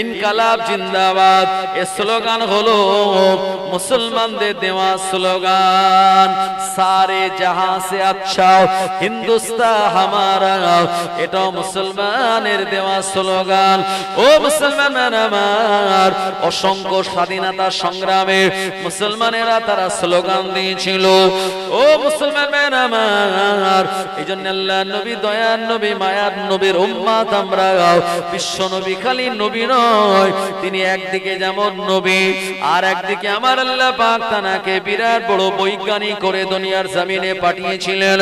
ইনকালাব জিন্দাবাদ। এ স্লোগান হলো মুসলমানদের দেওয়া স্লোগান। সারে জাহাঁ সে আচ্ছা হিন্দুস্তা হামারা এটা মুসলমানের দেওয়া স্লোগান। ও মুসলমান আমার, অসংখ্য স্বাধীনতা সংগ্রামে মুসলমানেরা তারা স্লোগান দিয়েছিল। ও মুসলমান আমার এই জন্য আল্লাহ নবী, দয়ার নবী, মায়ার নবীর উম্মাত আমরা, বিশ্ব নবী, খালি নবী তিনি একদিকে যেমন নবী, আর একদিকে আমার আল্লাহ পাক তানাকে বিরাট বড় বৈজ্ঞানিক করে দুনিয়ার জমিনে পাঠিয়েছিলেন।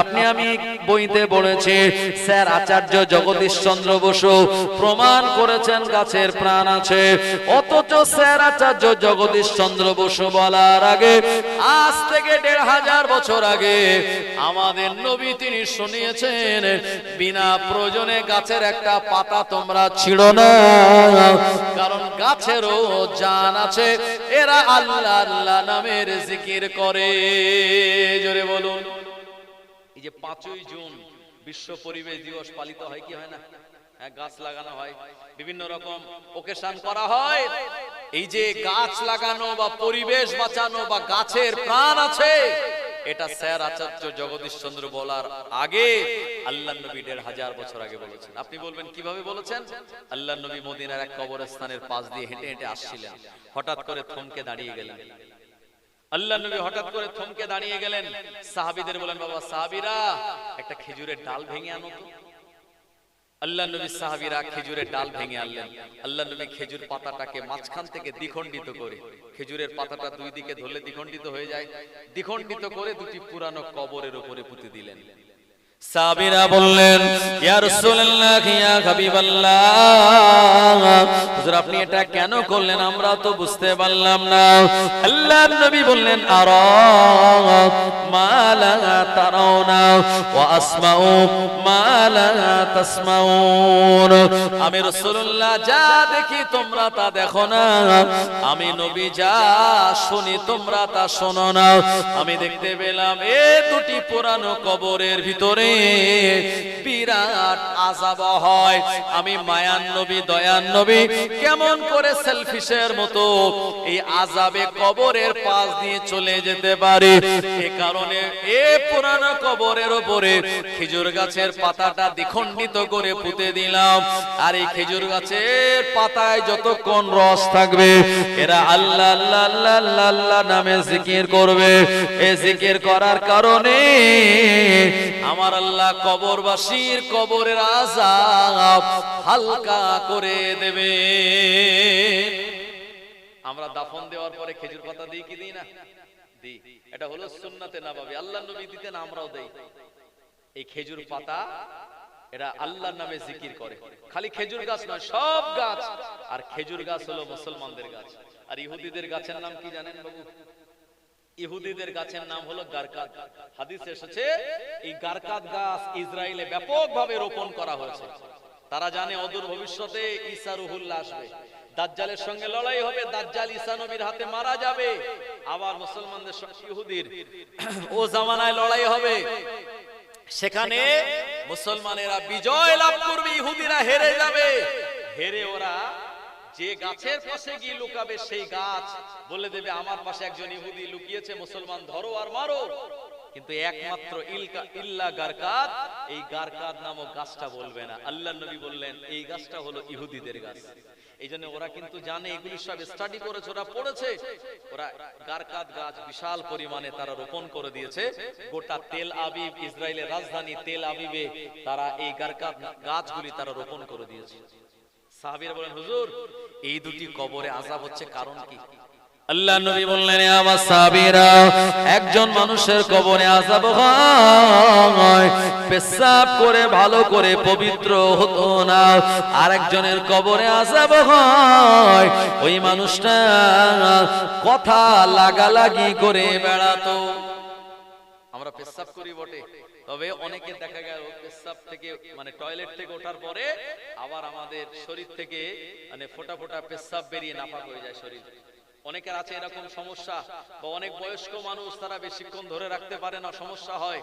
আপনি আমি বইতে পড়েছি স্যার আচার্য জগদীশ চন্দ্র বসু প্রমাণ করেছেন গাছের প্রাণ আছে। অথচ স্যার আচার্য জগদীশ চন্দ্র বসু বলার আগে, আজ থেকে দেড় হাজার বছর আগে আমাদের নবী তিনি শুনিয়েছেন, বিনা প্রয়োজনে গাছের একটা পাতা তোমরা ছিড়ো না। কারণ গাছেরও জান আছে, এরা আল্লাহ আল্লাহ নামের জিকির করে। জোরে বলুন। এই যে পাঁচই জুন, বিশ্ব পরিবেশ দিবস পালিত হয় কি হয় না? গাছ লাগানো হয়। বিভিন্ন রকম ওকেশন করা হয়। এই যে গাছ লাগানো বা পরিবেশ বাঁচানো বা গাছের প্রাণ আছে, এটা স্যার আচার্য জগদীশ চন্দ্র বলার আগে আল্লাহ নবী দেড় হাজার বছর আগে বলেছেন। আপনি বলবেন, কীভাবে বলেছেন? আল্লাহ নবী মদিনার এক কবরস্থানের পাশ দিয়ে হেঁটে হেঁটে আসছিলেন। হঠাৎ করে থমকে দাঁড়িয়ে গেলেন। আল্লাহ নবী হঠাৎ করে থমকে দাঁড়িয়ে গেলেন। সাহাবিদের বলেন, বাবা সাহাবিরা, একটা খেজুরের ডাল ভেঙে আনো তো। আল্লাহ নবী সাহাবিরা খেজুরের ডাল ভেঙে আনলেন। আল্লাহ নবী খেজুর পাতাটাকে মাঝখান থেকে দ্বিখণ্ডিত করে, খেজুরের পাতাটা দুই দিকে ধরলে দ্বিখণ্ডিত হয়ে যায়। দ্বিখণ্ডিত করে দুটি পুরানো কবরের উপরে পুঁতে দিলেন। আপনি এটা কেন করলেন? আমরা তো বুঝতে পারলাম না। নবী বললেন, আরা আমি রাসূলুল্লাহ যা দেখি তোমরা তা দেখো না। আমি নবী যা শুনি তোমরা তা শোনো না। আমি দেখতে পেলাম এ দুটি পুরানো কবরের ভিতরে বিরাট আজাব হয়। আমি মায়ান নবী, দয়ান নবী, কেমন করে সেলফিশের মতো এই আজাবে কবরের পাশ দিয়ে চলে যেতে পারে। এ কারণে এ পুরানো কবরের খেজুর গাছের পাতাটা দ্বিখণ্ডিত করে পুঁতে দিলাম। আর এই খেজুর গাছের পাতায় যতক্ষণ রস থাকবে, এরা আল্লাহ আল্লাহ আল্লাহ নামে জিকির করবে। এ জিকির করার কারণে আমার আল্লাহ কবরবাসীর কবরের আজাব হালকা করে দেবে। আমরা দাফন দেওয়ার পরে খেজুর পাতা দিই কি দিই না? দিই। এটা হলো সুন্নাতে না পাবে আল্লাহ নবী দিতেন, আমরাও দেই। এই খেজুর পাতা, এরা আল্লাহর নামে জিকির করে। খালি খেজুর গাছ নয়, সব গাছ। আর খেজুর গাছ হলো মুসলমানদের গাছ। আর ইহুদিদের গাছের নাম কি জানেন বাবু? ইহুদিদের গাছের নাম হলো গারকাত। হাদিস এসেছে এই গারকাত গাছ ইসরায়েলে ব্যাপকভাবে রোপণ করা হয়েছে। তারা জানে অদূর ভবিষ্যতে ঈসা রুহুল্লাহ আসবে। দাজ্জালের সঙ্গে লড়াই হবে দাজ্জাল ঈসা নবীর হাতে মারা যাবে। আবার মুসলমানদের সঙ্গে ইহুদির ও জামানায় লড়াই হবে। সেখানে মুসলমানেরা বিজয় লাভ করবে ইহুদিরা হেরে যাবে। হেরে ওরা যে গাছের পাশে গিয়ে লুকাবে সেই গাছ। বলে দেবে, আমার পাশে একজন ইহুদি লুকিয়েছে, মুসলমান ধরো আর মারো। কিন্তু একমাত্র ইল্লা গারকাত এই গারকাত নামক গাছটা বলবে না। আল্লাহ নবী বললেন, এই গাছটা হলো ইহুদিদের গাছ। এই জন্য ওরা কিন্তু জানে, এগুলি সব স্টাডি করেছে, ওরা পড়েছে। ওরা গারকাত গাছ বিশাল পরিমাণে তারা রোপণ করে দিয়েছে। গোটা তেল আবিব, ইসরায়েলের রাজধানী তেল আবিবে, তারা এই গারকাত গাছগুলি তারা রোপণ করে দিয়েছে। সাহাবীরা বলেন, হুজুর, এই দুটি কবরে আযাব হচ্ছে কারণ কি? আল্লাহ নবী বললেন আমার সাহাবীরা, একজন মানুষের কবরে আযাব হয়, পেশাব করে ভালো করে পবিত্র হতো না। আরেকজনের কবরে আযাব হয়, ওই মানুষটা কথা লাগালাগি করে বেড়াতো। আমরা পেশাব করি বটে। তবে অনেকে দেখা গেল পেশাব থেকে মানে টয়লেট থেকে ওঠার পরে আবার আমাদের শরীর থেকে মানে ফোটা ফোটা পেশাব বেরিয়ে নাপাক হয়ে যায় শরীর। অনেকের আছে এরকম সমস্যা, বা অনেক বয়স্ক মানুষ তারা বেশিক্ষণ ধরে রাখতে পারে না, সমস্যা হয়।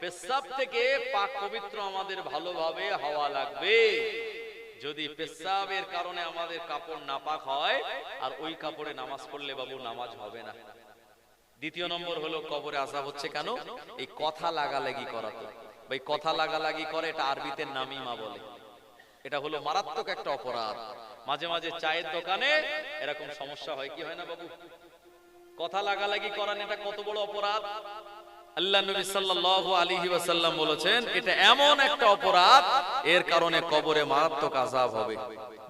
পেশাব থেকে পাক পবিত্র আমাদের ভালোভাবে হওয়া লাগবে। যদি পেশাবের কারণে আমাদের কাপড় নাপাক হয়, আর ওই কাপড়ে নামাজ পড়লে বাবু নামাজ হবে না। দ্বিতীয় নম্বর হলো কবরে আজাব হচ্ছে কেন? এই কথা লাগালাগি করা তো। ভাই কথা লাগালাগি করে এটা আরবিতে নামিমা বলে। এটা হলো মারাত্মক একটা অপরাধ। মাঝে মাঝে চায়ের দোকানে এরকম সমস্যা হয়। কি হয় না বাবু? কথা লাগালাগি করান এটা কত বড় অপরাধ? আল্লাহ নবী সাল্লাল্লাহু আলাইহি ওয়াসাল্লাম বলেছেন, এটা এমন একটা অপরাধ, এর কারণে কবরে মারাত্মক আযাব হবে।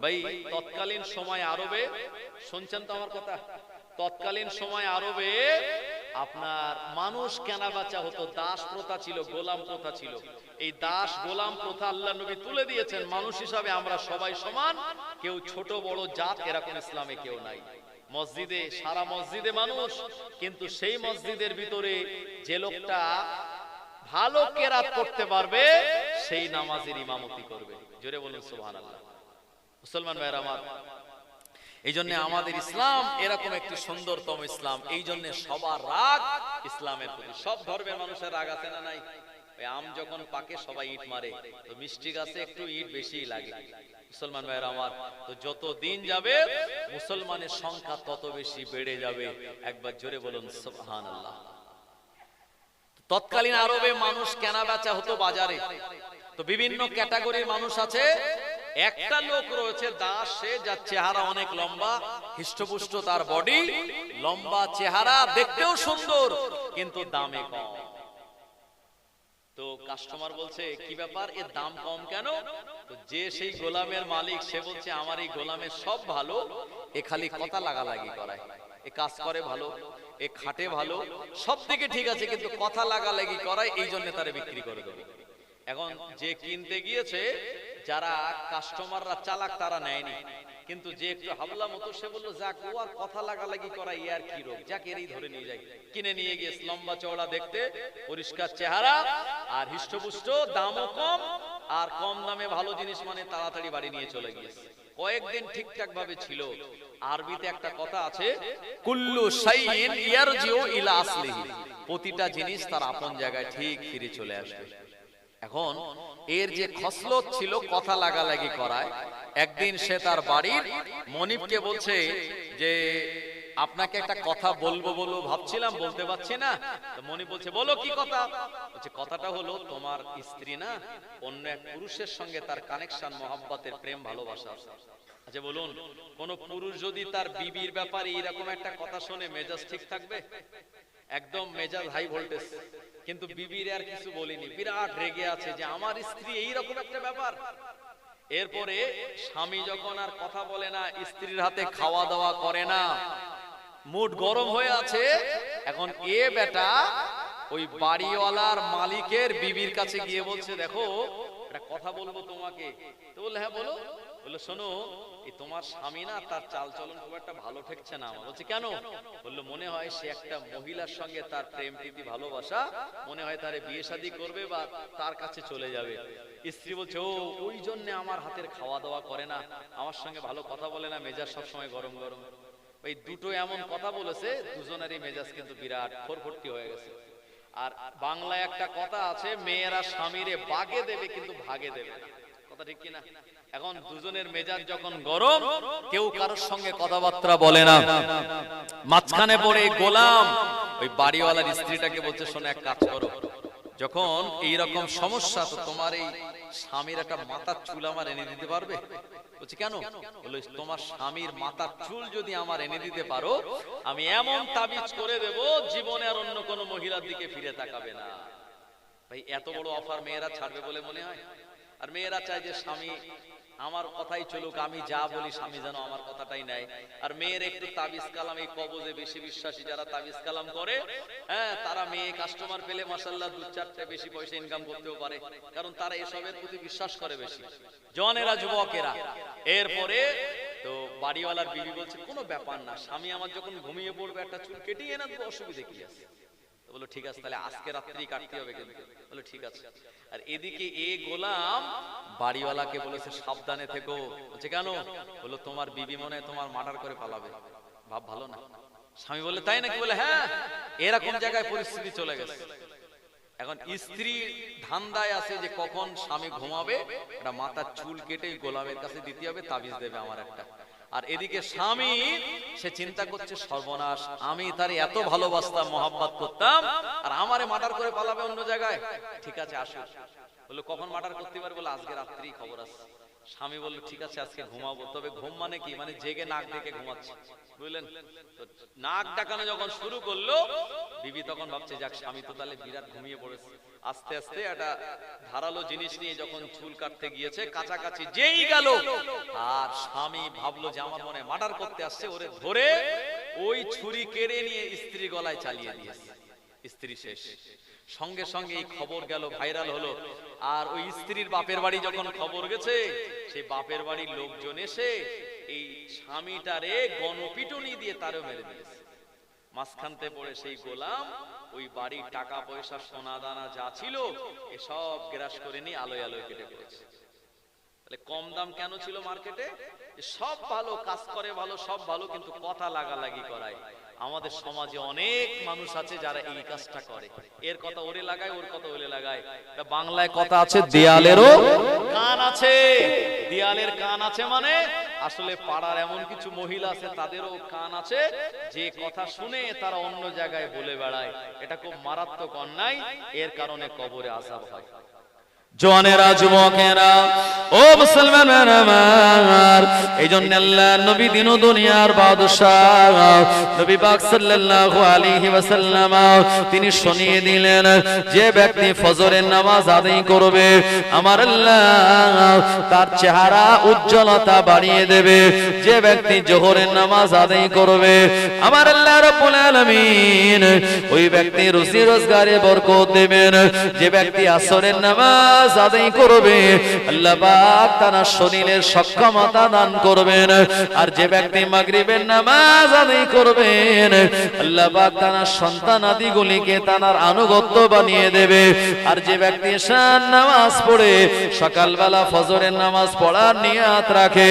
ভাই, তৎকালীন সময় আরবে, শুনছেন তো আমার কথা? তৎকালীন সময় আরবে আপনার মানুষ কেনা বেচা হতো, দাস প্রথা ছিল, গোলাম প্রথা ছিল। এই দাস গোলাম প্রথা আল্লাহ নবী তুলে দিয়েছেন, মানুষ হিসাবে আমরা সবাই সমান, কেউ ছোট, বড় জাত, এরকম ইসলামে কেউ নাই। মসজিদে, সারা মসজিদে মানুষ, কিন্তু সেই মসজিদের ভিতরে যে লোকটা ভালো কেরাত করতে পারবে, সেই নামাজের ইমামতি করবে। জোরে বলুন, সুবহানাল্লাহ। মুসলমান ভাইয়ের আমার এই জন্য আমাদের ইসলাম এরকম একটি সুন্দরতম ইসলাম। এই জন্য সবার রাগ ইসলামের প্রতি। সব ধর্মের মানুষের রাগ আছে না নাই? আম যখন পাকে সবাই ইট মারে তো মিষ্টি গাছে একটু ইট বেশি লাগে। মুসলমান ভাইয়ের আমার তো যত দিন যাবে মুসলমানের সংখ্যা তত বেশি বেড়ে যাবে। একবার জোরে বলুন সুবহান আল্লাহ তৎকালীন আরবে মানুষ কেনা বেচা হতো বাজারে। তো বিভিন্ন ক্যাটাগরির মানুষ আছে একটা লোক রয়েছে, দাস, সে যার চেহারা অনেক লম্বা, হিষ্টপুষ্ট তার বডি লম্বা চেহারা, দেখতেও সুন্দর, কিন্তু দামে কম। তো কাস্টমার বলছে, কি ব্যাপার? এর দাম কম কেন? তো যে সেই গোলামের মালিক, সে বলছে, আমার এই গোলামের সব ভালো, এ খালি কথা লাগালাগি করায়। এ কাজ করে ভালো, এ খাটে ভালো, সব থেকে ঠিক আছে, কিন্তু কথা লাগালাগি করায়, এই জন্য তারে বিক্রি করে দেবে। এখন যে কিনতে গিয়েছে যারা কাস্টমাররা চালাক, তারা নেয়নি। কিন্তু যে একটু হাবলা মতো, সে বলল, যাক, ও আর কথা লাগালাগি করা ইয়ার কি রোগ? যাক, এরই ধরে নিয়ে যাই। কিনে নিয়ে গিয়ে লম্বা চওড়া দেখতে, পরিষ্কার চেহারা আর হিষ্টপুষ্ট, দামও কম আর কম দামে ভালো জিনিস মানে তাড়াতাড়ি বাড়ি নিয়ে চলে গিয়েছে। কয়েকদিন ঠিকঠাক ভাবে ছিল। আরবিতে একটা কথা আছে, কুল্লু শাইইন ইয়ারজিউ ইলা আসলিহি। প্রতিটা জিনিস তার আপন জায়গায় ঠিক ফিরে চলে আসবে। এখন এর যে খসলত ছিল কথা লাগালাগি করায়, একদিন সে তার বাড়ির মনিবকে বলছে যে, আপনাকে একটা কথা বলব বলব ভাবছিলাম, বলতে পারছি না। তো মনিব বলছে, বলো কি কথা? বলছে, কথাটা হলো, তোমার স্ত্রী না, অন্য এক পুরুষের সঙ্গে তার কানেকশন মহাব্বতের প্রেম, ভালোবাসা। আচ্ছা বলুন, কোন পুরুষ যদি তার বিবির ব্যাপারে এরকম একটা কথা শুনে, মেজাজ ঠিক থাকবে? একদম মেজাজ হাই ভোল্টেজ কিন্তু বিবির আর কিছু বলিনি। বিরাট রেগে আছে যে আমার স্ত্রী এই রকম একটা ব্যাপার। এরপরে স্বামী যখন আর কথা বলে না স্ত্রীর হাতে খাওয়া দাওয়া করে না। মুড গরম হয়ে আছে। এখন এ বেটা ওই বাড়িওয়ালার মালিকের বিবির কাছে গিয়ে বলছে দেখো একটা কথা বলব তোমাকে। তো বললে হ্যাঁ বলো। বলল শোনো তোমার স্বামী না তার চাল চলন খুব একটা ভালো ঠেকছে না। আমার বলছে, কেন? বলল, মনে হয় সে একটা মহিলার সঙ্গে তার প্রেম, প্রীতি, ভালোবাসা। মনে হয় তারে বিয়ে শাদী করবে বা তার কাছে চলে যাবে। স্ত্রী বলছে, ও, ওই জন্য আমার হাতের খাওয়া দাওয়া করে না। আমার সঙ্গে ভালো কথা বলে না, মেজাজ সবসময় গরম গরম। এই দুটো এমন কথা বলেছে, দুজনেরই মেজাজ কিন্তু বিরাট ফোরফর্তি হয়ে গেছে। আর বাংলায় একটা কথা আছে, মেয়েরা স্বামীরে বাগে দেবে কিন্তু ভাগে দেবে কথা ঠিক কিনা? এখন দুজনের মেজাজ যখন গরম কেউ কারোর সঙ্গে কথাবার্তা বলে না। মাঝখানে পড়ে গোলাম ওই বাড়িওয়ালার স্ত্রীটাকে বলছে শোনো এক কাজ করো। যখন এই রকম সমস্যা তো তোমার এই স্বামীর একটা মাথার চুল আমার এনে দিতে পারবে? বলছি কেন? বলল তোমার স্বামীর মাথার চুল যদি আমার এনে দিতে পারো আমি এমন তাবিজ করে দেব জীবনে আর অন্য কোনো মহিলার দিকে ফিরে তাকাবে না। ভাই এত বড় অফার মেয়েরা ছাড়বে বলে মনে হয় আর মেয়েরা চায় যে স্বামী আমার কথাই চলুক, আমি যা বলি স্বামী যেন আমার কথাটাই নেয়। আর মেয়ের একটু তাবিজ কালাম, এই কবজে বেশি বিশ্বাসী যারা তাবিজ কালাম করে হ্যাঁ তারা মেয়ে কাস্টমার পেলে মাসাল্লাহ দু চারটে বেশি পয়সা ইনকাম করতেও পারে, কারণ তারা এসবের প্রতি বিশ্বাস করে বেশি। জনেরা, যুবকেরা, এরপরে তো বাড়িওয়ালার বিবি বলছে, কোনো ব্যাপার না, স্বামী আমার যখন ঘুমিয়ে পড়বে, একটা চুল কেটেই এনে অসুবিধে কি আছে? বলল ঠিক আছে তাহলে আজকে রাত্রি কাটতে হবে কিন্তু। বলল ঠিক আছে। আর এদিকে এ গোলাম বাড়িওয়ালাকে বলেছে সাবধানে থেকো। বলছে কেন? বলল তোমার বিবি মনে তোমার মার্ডার করে পালাবে। ভাব ভালো না। স্বামী বলে তাই নাকি? বলে হ্যাঁ এরকম জায়গায় পরিস্থিতি চলে গেছে। এখন স্ত্রী ধান্দায় আছে যে কখন স্বামী ঘুমাবে এটা মাথার চুল কেটে গোলামের কাছে দিতে হবে তাবিজ দেবে আমার একটা। আর এদিকে স্বামী সে চিন্তা করছে সর্বনাশ। আমি তার এত ভালোবাসতাম মহাব্বত করতাম আর আমারে মাটার করে পালাবে অন্য জায়গায়। ঠিক আছে আসো বলল কখন মার্ডার করতে পারবে বলে আজকে রাত্রি খবর আছে। স্বামী বলল, ঠিক আছে, আজকে ঘুমাবো। তবে ঘুম মানে কি? মানে জেগে নাক ডেকে ঘুমাচ্ছে। বুঝলেন? নাক ডাকানো যখন শুরু করল, বিবি তখন ভাবছে, যাক, স্বামী তো তাহলে বিরাট ঘুমিয়ে পড়েছে। আস্তে আস্তে একটা ধারালো জিনিস নিয়ে যখন চুল কাটতে গিয়েছে, কাছাকাছি যেই গেল, আর স্বামী ভাবলো যে আমার মনে মার্ডার করতে আসছে, ওরে ধরে ওই ছুরি কেড়ে নিয়ে স্ত্রী গলায় চালিয়ে দিয়েছে। স্ত্রী শেষ। সঙ্গে সঙ্গে খবর গেল, ভাইরাল হলো। আর ওই স্ত্রীর বাপের বাড়ি যখন খবর গেছে, সেই বাপের বাড়ির লোকজন এসে এই স্বামীটারে গণপিটুনি দিয়ে তারও মেরে দিয়েছে। মাঝখানতে পড়ে সেই গোলাম, ওই বাড়ির টাকা পয়সা সোনা দানা যা ছিল, এসব গ্রাস করে নিয়ে আলোয় আলোয় কেটে পড়েছে। তাহলে কম দাম কেন ছিল মার্কেটে? সব ভালো, কাজ করে ভালো, সব ভালো, কিন্তু কথা লাগালাগি করায়। আমাদের সমাজে অনেক মানুষ আছে যারা এই কাজটা করে। এর কথা ওরে লাগায় ওর কথা ওরে লাগায়। বাংলায় কথা আছে দেয়ালেরও কান আছে। দেয়ালের কান আছে মানে আসলে পাড়ার এমন কিছু মহিলা আছে তাদেরও কান আছে। যে কথা শুনে তারা অন্য জায়গায় বলে বেড়ায়। এটা খুব মারাত্মক অন্যায়। এর কারণে কবরে আসাব হয়। জোয়ানেরা, যুবকেরা, ও মুসলমান এই জন্য আল্লাহ নবী দিন দুনিয়ার বাদশাহ, নবী পাক সাল্লাল্লাহু আলাইহি ওয়াসাল্লাম, তিনি শুনিয়ে দিলেন, যে ব্যক্তি ফজরের নামাজ আদায় করবে, আমার আল্লাহ তার চেহারা উজ্জ্বলতা বাড়িয়ে দেবে, যে ব্যক্তি জোহরের নামাজ আদায় করবে, আমার আল্লাহ রাব্বুল আলামিন, ওই ব্যক্তি রুজি রোজগারে বরকত দেবেন, যে ব্যক্তি আসরের নামাজ আদায় করবে। আল্লাহ পাক তার শরীরের সক্ষমতা দান করবেন। আর যে ব্যক্তি মাগরিবের নামাজ আদায় করবেন, আল্লাহ পাক তার সন্তান আদিগুলিকে তার আনুগত্য বানিয়ে দেবে। আর যে ব্যক্তি ঈশান নামাজ পড়ে, সকালবেলা ফজরের নামাজ পড়ার নিয়াত রাখে,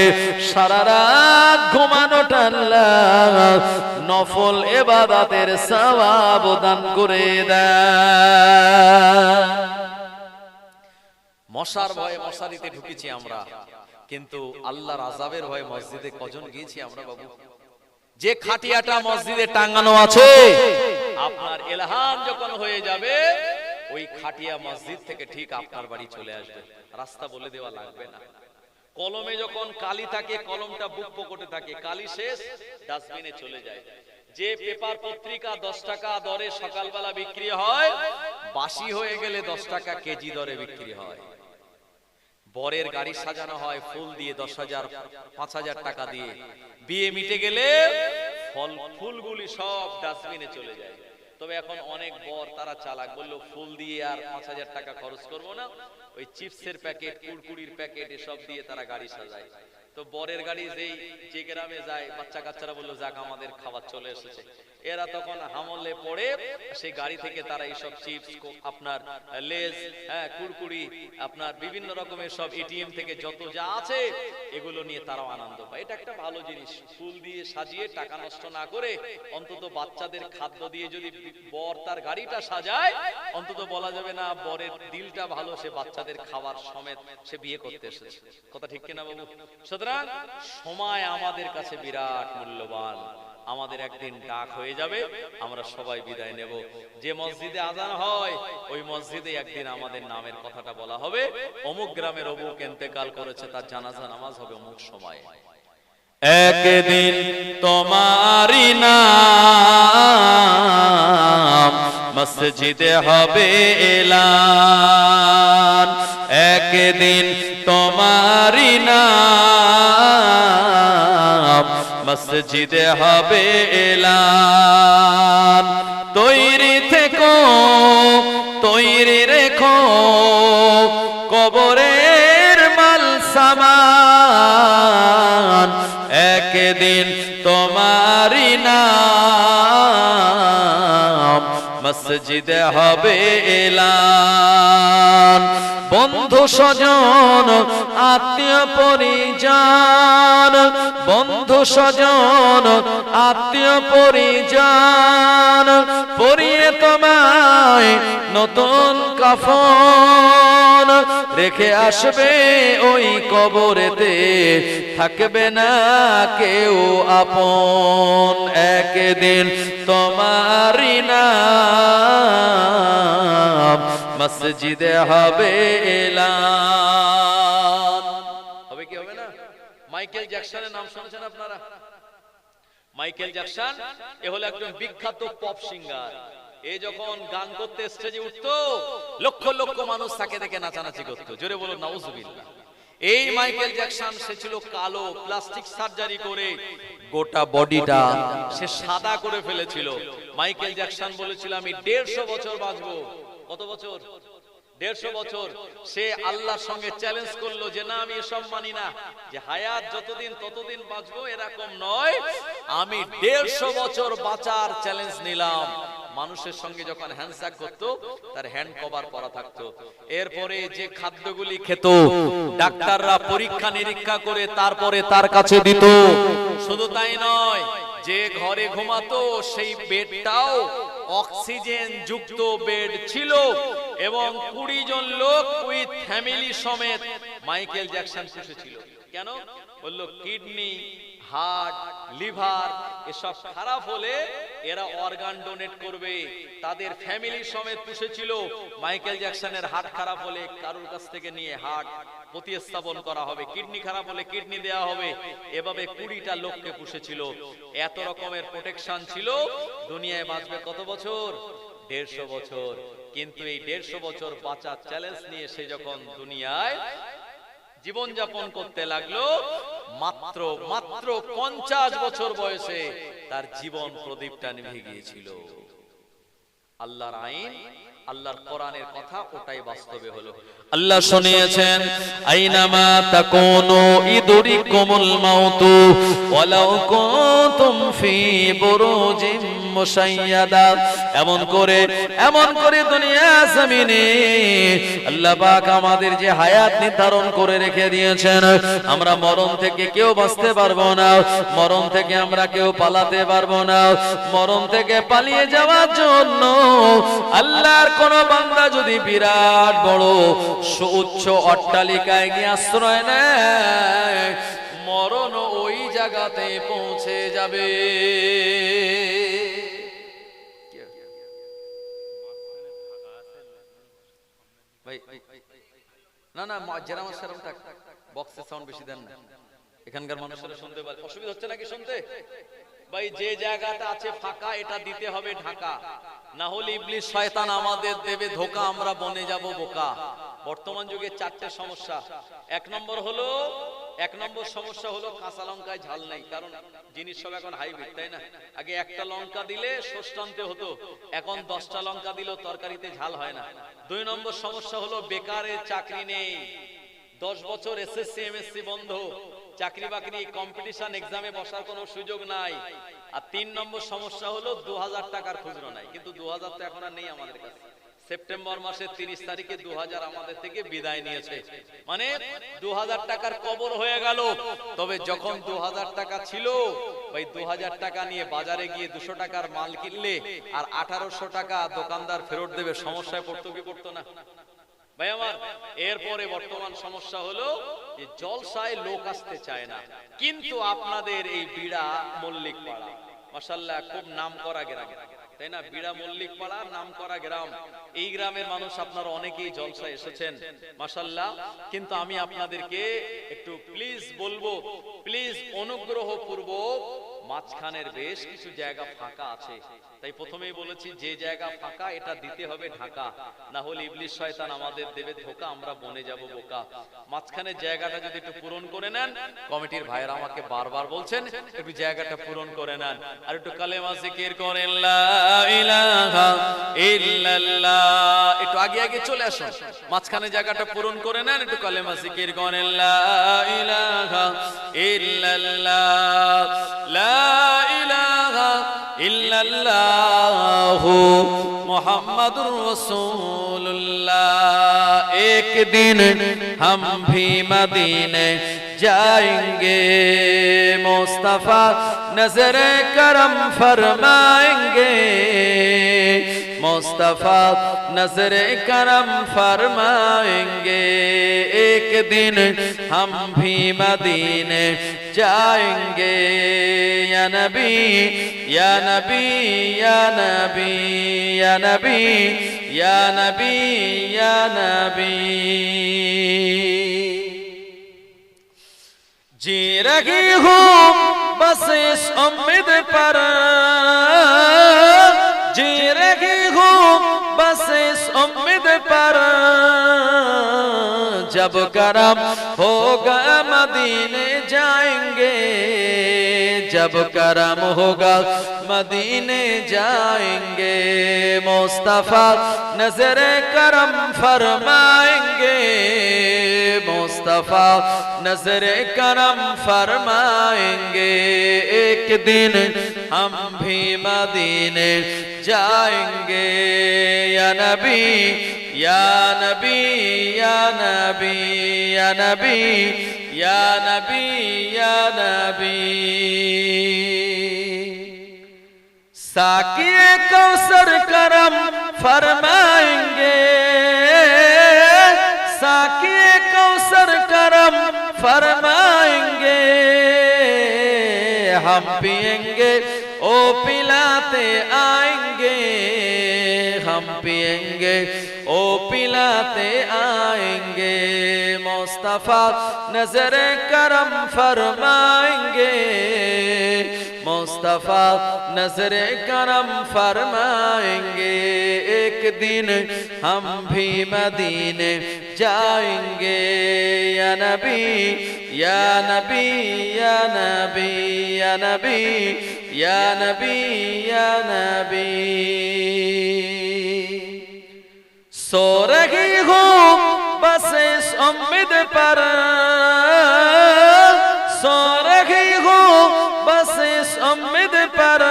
সারা রাত ঘুমানোটা আল্লাহ নফল এবাদাতের সওয়াব দান করে দেয়। মশার ভয়ে মশারিতে ঢুকেছি আমরা। কিন্তু আল্লাহর আজাবের ভয়ে মসজিদে কজন গিয়েছি আমরা বাবু? যে খাটিয়াটা মসজিদে টাঙ্গানো আছে, আপনার এলহান যখন হয়ে যাবে, ওই খাটিয়া মসজিদ থেকে ঠিক আপনার বাড়ি চলে আসবে। রাস্তা বলে দেওয়া লাগবে না। কলমে যখন কালি থাকে, কলমটা বুক পকেটে থাকে, কালি শেষ, ডাস্টবিনে চলে যায়। যে পেপার পত্রিকা দশ টাকা দরে সকালবেলা বিক্রি হয়, বাসি হয়ে গেলে দশ টাকা কেজি দরে বিক্রি হয়। বরের গাড়ি সাজানো হয় ফুল দিয়ে দশ হাজার পাঁচ হাজার টাকা দিয়ে। বিয়ে মিটে গেলে ফল ফুলগুলি সব ডাস্টবিনে চলে যায়। তবে এখন অনেক বর তারা চালাক বলল ফুল দিয়ে আর পাঁচ হাজার টাকা খরচ করব না। ওই চিপসের প্যাকেট কুড়কুড়ির প্যাকেট এসব দিয়ে তারা গাড়ি সাজায়। তো বরের গাড়ি যেই যে গ্রামে যায় বাচ্চা কাচ্চারা বলল যাক আমাদের খাবার চলে এসেছে। এরা তখন হামলে পড়ে, সেই গাড়ি থেকে তারা এইসব চিপস আপনার লেজ হ্যাঁ কুড়কুড়ি আপনার বিভিন্ন রকমের সব এটিএম থেকে যত যা আছে, এগুলো নিয়ে তারাও আনন্দ পায়। এটা একটা ভালো জিনিস। ফুল দিয়ে সাজিয়ে টাকা নষ্ট না করে অন্তত বাচ্চাদের খাদ্য দিয়ে যদি বর তার গাড়িটা সাজায়, অন্তত বলা যাবে না বরের দিলটা ভালো, সে বাচ্চাদের খাবার সমেত সে বিয়ে করতে এসেছে। কথা ঠিক কিনা বাবু? সুতরাং সময় আমাদের কাছে বিরাট মূল্যবান। আমাদের একদিন ডাক হয়ে যাবে, আমরা সবাই বিদায় নেব। যে মসজিদে আজান হয়, ওই মসজিদে একদিন আমাদের নামের কথাটা বলা হবে। অমুক গ্রামের অমুক এন্তেকাল করেছে, তার জানাজা নামাজ হবে অমুক সময়। একদিন তোমারি নাম মসজিদে হবে এলান। একদিন তোমারি নাম মসজিদে হবে এলান। তৈরি থেকো, তৈরি রেখো, কবরের মাল সামান। একদিন তোমারি নাম মসজিদে হবে এলান। বন্ধু স্বজন, আত্মীয় পরিজন। বন্ধু স্বজন, আত্মীয় পরিজন, পরিয়ে তোমায় নতুন কাফন। রেখে আসবে ওই কবরেতে, থাকবে না কেউ আপন। একদিন তোমারই নাম মসজিদে হবে এলান। হবে কি হবে না? মাইকেল জ্যাকসনের নাম শুনেছেন আপনারা? মাইকেল জ্যাকসন, এ হলো একজন বিখ্যাত পপ সিঙ্গার। এ যখন গান করতে স্টেজে উঠতো, লক্ষ লক্ষ মানুষ তাকে দেখে নাচানাচি করতো। জোরে বলো নাউজুবিল্লাহ। এই মাইকেল জ্যাকসন, সে ছিল কালো, প্লাস্টিক সার্জারি করে গোটা বডিটা সে সাদা করে ফেলেছিল। মাইকেল জ্যাকসন বলেছিল, আমি দেড়শো বছর বাঁচবো। কত বছর? দেড়শো বছর। সে আল্লাহর সঙ্গে চ্যালেঞ্জ করল যে, না, আমি এসব মানি না। যে হায়াত যতদিন ততদিন বাঁচবো এরকম নয়। আমি দেড়শো বছর বাঁচার চ্যালেঞ্জ নিলাম। মানুষের সঙ্গে যখন হ্যান্ডশাক করতো, তার হ্যান্ড কভার করা থাকতো। এরপরে যে খাদ্যগুলি খেত, ডাক্তাররা পরীক্ষা নিরীক্ষা করে তারপরে তার কাছে দিত। শুধু তাই নয়, যে ঘরে ঘুমাতো, সেই বেডটাও অক্সিজেন যুক্ত বেড ছিল এবং কুড়ি জন লোক উইথ ফ্যামিলি সমেত মাইকেল জ্যাকসন ছিল। কেন? বলল, কিডনি হার্ট, লিভার, এসব খারাপ হলে এরা অর্গান ডোনেট করবে। তাদের ফ্যামিলি সমেত পুষেছিল। মাইকেল জ্যাকসনের হার্ট খারাপ হলে কারোর কাছ থেকে নিয়ে হার্ট প্রতিস্থাপন করা হবে? কিডনি খারাপ হলে কিডনি দেয়া হবে? এভাবে কুড়িটা লোককে পুষেছিল। এত রকমের প্রোটেকশন ছিল। দুনিয়ায় বাঁচবে কত বছর? দেড়শো বছর। কিন্তু এই দেড়শো বছর বাঁচার চ্যালেঞ্জ নিয়ে সে যখন দুনিয়ায় জীবনযাপন করতে লাগল মাত্র মাত্র পঞ্চাশ বছর বয়সে তার জীবন প্রদীপটা নিভে গিয়েছিল। আল্লাহর আইন আল্লাহর কোরআনের কথা ওটাই বাস্তবে হলো। আল্লাহ শুনিয়েছেন, আইনামা তাকুনু ইদরিকুমুল মাউতু, ওয়ালাউ কুনতুম ফি বুরুজিম এমন করে এমন করে দুনিয়া জমিনে আল্লাহ পাক আমাদের যে হায়াত নির্ধারণ করে রেখে দিয়েছেন। আমরা মরণ থেকে কেউ বাঁচতে পারব না, মরণ থেকে আমরা কেউ পালাতে পারব না, মরণ থেকে পালিয়ে যাওয়ার জন্য আল্লাহর কোন বান্দা যদি বিরাট বড় সুউচ্চ অট্টালিকায় গিয়ে আশ্রয় নেয়, মরণ ওই জায়গাতে পৌঁছে যাবে। না না জেরা মাসারাম থাক বক্সের সাউন্ড বেশি দেন না। এখানকার মানুষেরা শুনতে পারে। অসুবিধা হচ্ছে নাকি শুনতে? ভাই, যে জায়গাটা আছে ফাঁকা, এটা দিতে হবে ঢাকা। না হলে ইবলিশ শয়তান আমাদের দেবে ধোকা, আমরা বনে যাব বোকা। বর্তমান যুগে চারটে সমস্যা। এক নম্বর হলো, এক নম্বর সমস্যা হলো কাঁচা লঙ্কায় ঝাল নেই, কারণ জিনিস সব এখন হাইব্রিড, তাই না? আগে একটা লঙ্কা দিলে ষষ্ঠান্তে হতো, এখন দশটা লঙ্কা দিলেও তরকারিতে ঝাল হয় না। দুই নম্বর সমস্যা হলো বেকারের চাকরি নেই। দশ বছর এসএসসি, এমএসসি বন্ধ। চাকরি বাকরি কম্পিটিশন এক্সামে বসার কোনো সুযোগ নাই। আর তিন নম্বর সমস্যা হলো দু হাজার টাকার খুচরো নাই কিন্তু দু হাজার তো এখন আর নেই আমাদের কাছে। সেপ্টেম্বর মাসের তিরিশ তারিখে দু হাজার আমাদের থেকে বিদায় নিয়েছে। মানে দু হাজার টাকার কবর হয়ে গেল। তবে যখন দু হাজার টাকা ছিল, ওই দু হাজার টাকা নিয়ে বাজারে গিয়ে দুশো টাকার মাল কিনলে আর আঠারোশো টাকা দোকানদার ফেরত দেবে, সমস্যায় পড়তো কি পড়তো না? ভাই আমার, এরপরে বর্তমান সমস্যা হলো যে জলসায় লোক আসতে চায় না। কিন্তু আপনাদের এই বিড়া মল্লিক পাড়া মাসাল্লাহ খুব নাম করা গ্রাম। তাই না? বিড়া মল্লিক পাড়া নাম করা গ্রাম। এই গ্রামের মানুষ আপনারা অনেকেই জলসায় এসেছেন মাসাল্লাহ কিন্তু আমি আপনাদেরকে একটু প্লিজ বলব প্লিজ অনুগ্রহ পূর্বক মাঝখানের বেশ কিছু জায়গা ফাঁকা আছে। তাই প্রথমেই বলেছি যে জায়গা ফাঁকা এটা দিতে হবে ঢাকা। না হলে ইবলিশ শয়তান আমাদের দেবে ধোকা আমরা বনে যাব বোকা। মাঝখানের জায়গাটা যদি একটু পূরণ করে নেন কমিটির ভাইয়েরা আমাকে বারবার বলছেন একটু জায়গাটা পূরণ করে নেন। আর একটু কালেমা জিকির করেন লা ইলাহা ইল্লাল্লাহ। একটু আগে আগে চলে আসুন। মাঝখানে জায়গাটা পূরণ করে নেন একটু কালেমা জিকির করেন লা ইলাহা ইল্লাল্লাহ। লা اللہ محمد رسول اللہ ایک دن ہم بھی مدینے جائیں گے مصطفیٰ نظر کرم فرمائیں گے मुस्तफा नजर करम फरमाएंगे एक दिन हम भी मदीने जाएंगे या नबी या नबी या नबी या नबी या नबी या नबी जी रही हूँ बस इस उम्मीद पर जी रही हूँ بس اس امید پر جب کرم ہوگا مدینے جائیں گے، جب کرم ہوگا مدینے جائیں گے۔ مصطفیٰ نظر کرم فرمائیں گے مصطفیٰ نظر کرم فرمائیں گے۔ ایک دن ہم بھی مدینے جائیں گے۔ یا نبی یا نبی یا نبی یا نبی یا نبی یا نبی۔ ساکیے کو سر کرم فرمائیں گے۔ کو سر کرم فرمائیں گے۔ ہم پیئیں گے، او پلاتے آئیں گے۔ ہم پیئیں گے، او پلاتے آئیں گے۔ مصطفیٰ نظر کرم فرمائیں گے۔ مصطفیٰ نظر کرم فرمائیں گے۔ ایک دن ہم بھی مدینے جائیں یا نبی یا نبی یا نبی یا نبی یا نبی یا نبی سو رہی ہوں بس اس امید پر سو رہی ہوں بس اس امید پر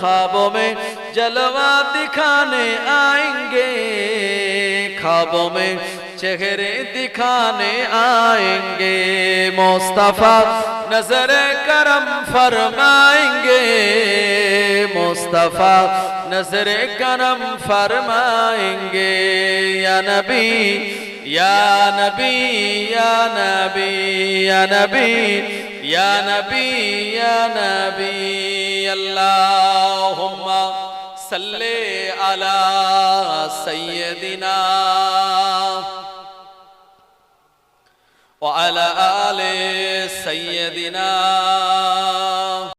خوابوں میں जलवा दिखाने आएंगे ख्वाबों में चेहरे दिखाने आएंगे मुस्तफा नजर करम फरमाएंगे मुस्तफा नजर करम फरमाएंगे या नबी या नबी या नबी या नबी या नबी या नबी अल्लाहुम्मा صلي على سيدنا وعلى آل سيدنا